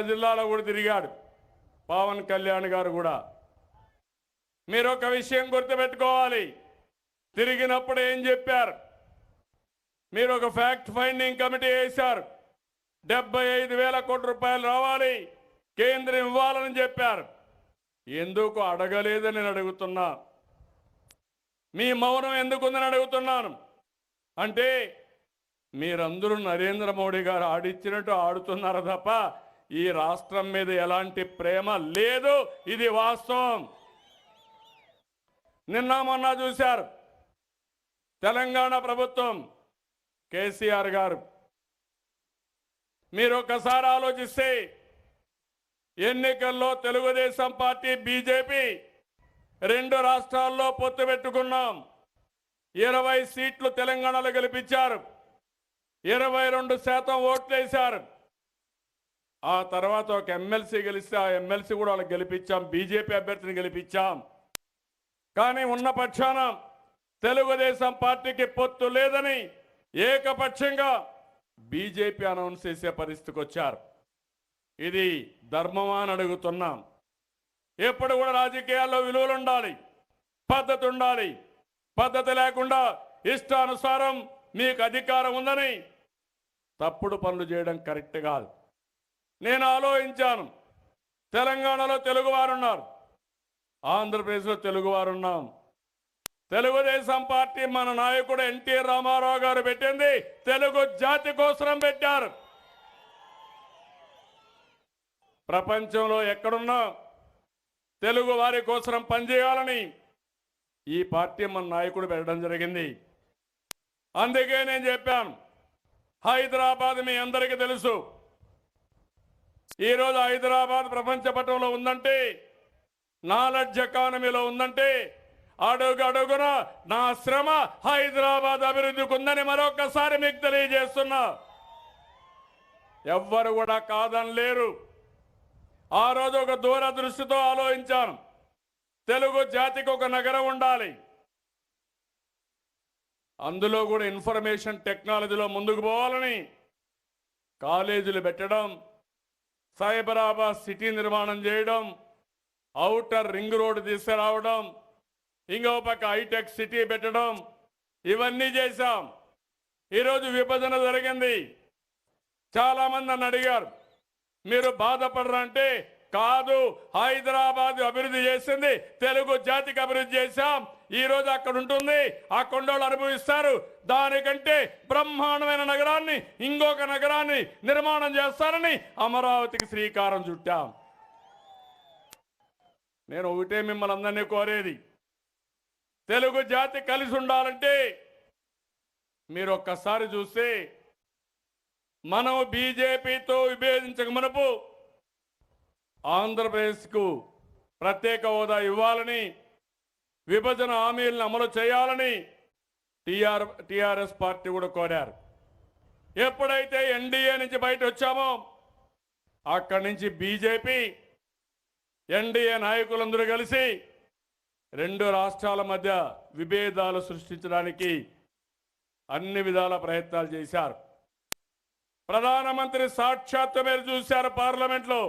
జిల్లాలో కూడా తిరిగాడు. పవన్ కళ్యాణ్ గారు కూడా. మీరు ఒక విషయం గుర్తుపెట్టుకోవాలి. తిరిగినప్పుడు ఏం చెప్పారు? మీరు ఒక ఫ్యాక్ట్ ఫైండింగ్ కమిటీ వేశారు. డెబ్బై ఐదు వేల కోట్ల రూపాయలు రావాలి. కేంద్రం ఇవ్వాలని చెప్పారు. ఎందుకు అడగలేదని నేను అడుగుతున్నా? మీ మౌనం ఎందుకుందని అడుగుతున్నాను. అంటే మీరందరూ నరేంద్ర మోడీ గారు ఆడిచ్చినట్టు ఆడుతున్నారు తప్ప ఈ రాష్ట్రం మీద ఎలాంటి ప్రేమ లేదు. ఇది వాస్తవం. నిన్న మొన్న చూశారు. తెలంగాణ ప్రభుత్వం కేసీఆర్ గారు. మీరు ఒకసారి ఆలోచిస్తే ఎన్నికల్లో తెలుగుదేశం పార్టీ బీజేపీ రెండు రాష్ట్రాల్లో పొత్తు పెట్టుకున్నాం. ఇరవై సీట్లు తెలంగాణలో గెలిపించారు. ఇరవై రెండు శాతం ఓట్లేశారు ఆ తర్వాత ఒక ఎమ్మెల్సీ గెలిస్తే ఆ ఎమ్మెల్సీ కూడా వాళ్ళకి గెలిపించాం. బీజేపీ అభ్యర్థిని గెలిపించాం. కానీ ఉన్న పక్షాన తెలుగుదేశం పార్టీకి పొత్తు లేదని ఏకపక్షంగా బీజేపీ అనౌన్స్ చేసే పరిస్థితికి వచ్చారు. ఇది ధర్మమా అని అడుగుతున్నాం. ఎప్పుడు కూడా రాజకీయాల్లో విలువలు ఉండాలి పద్ధతి ఉండాలి. పద్ధతి లేకుండా ఇష్టానుసారం మీకు అధికారం ఉందని తప్పుడు పనులు చేయడం కరెక్ట్ కాదు. నేను ఆలోచించాను. తెలంగాణలో తెలుగువారు ఉన్నారు ఆంధ్రప్రదేశ్లో తెలుగువారు ఉన్నాం తెలుగుదేశం పార్టీ మన నాయకుడు ఎన్టీ రామారావు గారు పెట్టింది. తెలుగు జాతి కోసం పెట్టారు. ప్రపంచంలో ఎక్కడున్నా తెలుగు వారి కోసం పనిచేయాలని ఈ పార్టీ మన నాయకుడు పెట్టడం జరిగింది. అందుకే నేను చెప్పాను. హైదరాబాద్ మీ అందరికీ తెలుసు. ఈరోజు హైదరాబాద్ ప్రపంచ పటంలో ఉందంటే నాలెడ్జ్ ఎకానమీలో ఉందంటే అడుగు అడుగున నా శ్రమ హైదరాబాద్ అభివృద్ధికి ఉందని మరొకసారి మీకు తెలియజేస్తున్నా. ఎవ్వరు కూడా కాదని లేరు. ఆ రోజు ఒక దూరదృష్టితో ఆలోచించాను. తెలుగు జాతికి ఒక నగరం ఉండాలి. అందులో కూడా ఇన్ఫర్మేషన్ టెక్నాలజీలో ముందుకు పోవాలని కాలేజీలు పెట్టడం సైబరాబాద్ సిటీ నిర్మాణం చేయడం ఔటర్ రింగ్ రోడ్ తీసుకురావడం ఇంకో పక్క హైటెక్ సిటీ పెట్టడం ఇవన్నీ చేశాం. ఈరోజు విభజన జరిగింది. చాలా మంది నన్ను అడిగారు మీరు బాధపడరంటే కాదు హైదరాబాద్ అభివృద్ధి చేసింది తెలుగు జాతికి అభివృద్ధి చేశాం ఈ రోజు అక్కడ ఉంటుంది. ఆ కొండోళ్ళు అనుభవిస్తారు. దానికంటే బ్రహ్మాండమైన నగరాన్ని ఇంకొక నగరాన్ని నిర్మాణం చేస్తారని అమరావతికి శ్రీకారం చుట్టాం. నేను ఒకటే మిమ్మల్ని అందరినీ కోరేది. తెలుగు జాతి కలిసి ఉండాలంటే మీరు ఒక్కసారి చూస్తే మనం బీజేపీతో విభేదించక మనపు ఆంధ్రప్రదేశ్కు ప్రత్యేక హోదా ఇవ్వాలని విభజన హామీలను అమలు చేయాలని టిఆర్ టిఆర్ఎస్ పార్టీ కూడా కోరారు. ఎప్పుడైతే ఎన్డీఏ నుంచి బయట వచ్చామో అక్కడి నుంచి బీజేపీ ఎన్డీఏ నాయకులందరూ కలిసి రెండు రాష్ట్రాల మధ్య విభేదాలు సృష్టించడానికి అన్ని విధాల ప్రయత్నాలు చేశారు. ప్రధానమంత్రి సాక్షాత్తు మీరు చూశారు పార్లమెంట్లో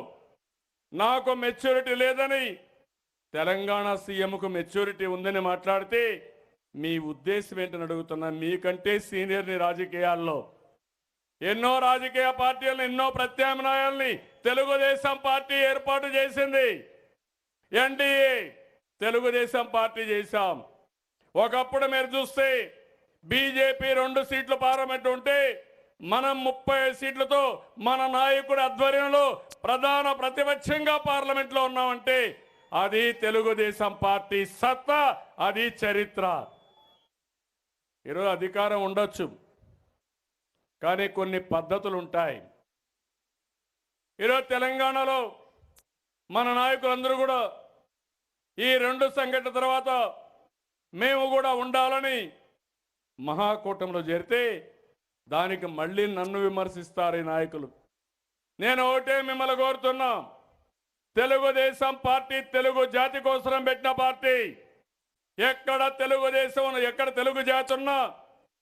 నాకు మెచ్యూరిటీ లేదని తెలంగాణ సీఎంకు మెచ్యూరిటీ ఉందని మాట్లాడితే మీ ఉద్దేశం ఏంటని అడుగుతున్నా. మీకంటే సీనియర్ని రాజకీయాల్లో ఎన్నో రాజకీయ పార్టీలను ఎన్నో ప్రత్యామ్నాయాల్ని తెలుగుదేశం పార్టీ ఏర్పాటు చేసింది. ఎన్డీఏ తెలుగుదేశం పార్టీ చేశాం. ఒకప్పుడు మీరు చూస్తే బీజేపీ రెండు సీట్లు పార్లమెంట్ ఉంటే మనం ముప్పై సీట్లతో మన నాయకుడి ఆధ్వర్యంలో ప్రధాన ప్రతిపక్షంగా పార్లమెంట్లో ఉన్నామంటే అది తెలుగుదేశం పార్టీ సత్తా అది చరిత్ర. ఈరోజు అధికారం ఉండొచ్చు కానీ కొన్ని పద్ధతులు ఉంటాయి ఈరోజు తెలంగాణలో మన నాయకులందరూ కూడా ఈ రెండు సంఘటన తర్వాత మేము కూడా ఉండాలని మహాకూటంలో చేరితే దానికి మళ్ళీ నన్ను విమర్శిస్తారు ఈ నాయకులు. నేను ఒకటే మిమ్మల్ని కోరుతున్నాం. తెలుగుదేశం పార్టీ తెలుగు జాతి కోసం పెట్టిన పార్టీ. ఎక్కడ తెలుగుదేశం ఎక్కడ తెలుగు జాతి ఉన్నా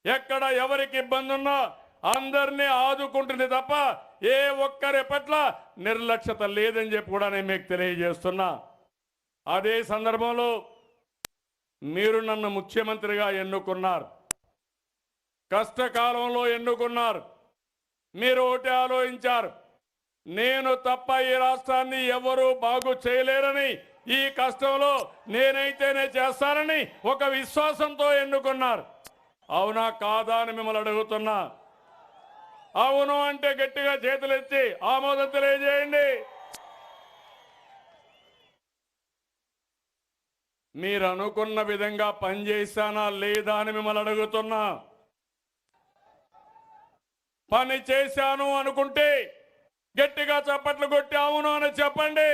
ఎక్కడ ఎవరికి ఇబ్బంది ఉన్నా అందరినీ ఆదుకుంటుంది తప్ప ఏ ఒక్కరి పట్ల నిర్లక్ష్యత లేదని చెప్పి కూడా నేను మీకు తెలియజేస్తున్నా. అదే సందర్భంలో మీరు నన్ను ముఖ్యమంత్రిగా ఎన్నుకున్నారు. కష్టకాలంలో ఎన్నుకున్నారు. మీరు ఒకటి ఆలోచించారు. నేను తప్ప ఈ రాష్ట్రాన్ని ఎవరూ బాగు చేయలేరని ఈ కష్టంలో నేనైతేనే చేస్తానని ఒక విశ్వాసంతో ఎన్నుకున్నారు. అవునా కాదా అని మిమ్మల్ని అడుగుతున్నా. అవును అంటే గట్టిగా చేతులెత్తి ఆమోదం తెలియజేయండి. మీరు అనుకున్న విధంగా పనిచేశానా లేదా అని మిమ్మల్ని అడుగుతున్నా. పని చేశాను అనుకుంటే గట్టిగా చప్పట్లు కొట్టి అవును అని చెప్పండి.